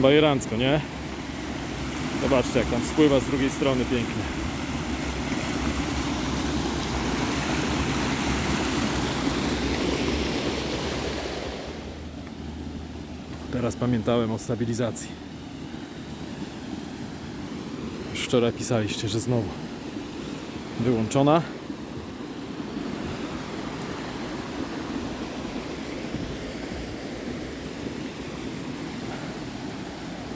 bajerancko, nie? Zobaczcie jak tam spływa z drugiej strony pięknie. Teraz pamiętałem o stabilizacji. Już wczoraj pisaliście, że znowu wyłączona.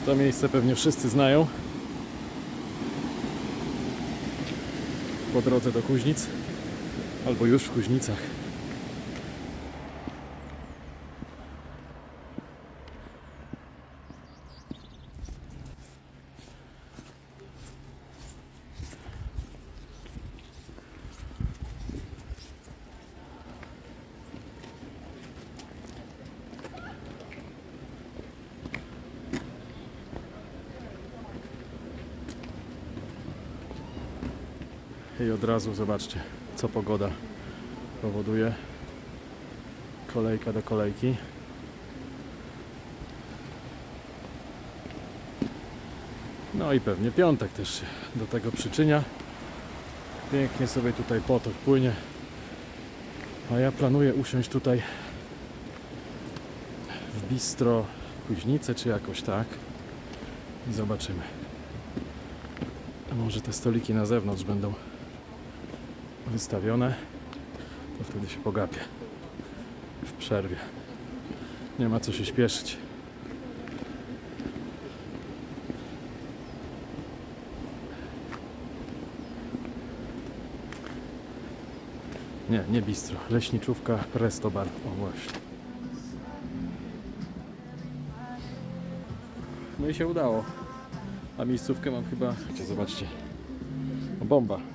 To miejsce pewnie wszyscy znają. Po drodze do Kuźnic albo już w Kuźnicach. I od razu zobaczcie, co pogoda powoduje. Kolejka do kolejki. No i pewnie piątek też się do tego przyczynia. Pięknie sobie tutaj potok płynie. A ja planuję usiąść tutaj w bistro Kuźnice, czy jakoś tak. I zobaczymy. Może te stoliki na zewnątrz będą wystawione, to wtedy się pogapię w przerwie. Nie ma co się śpieszyć. Nie, nie bistro. Leśniczówka, resto bar. O właśnie. No i się udało. A miejscówkę mam chyba... Zobaczcie. O, bomba.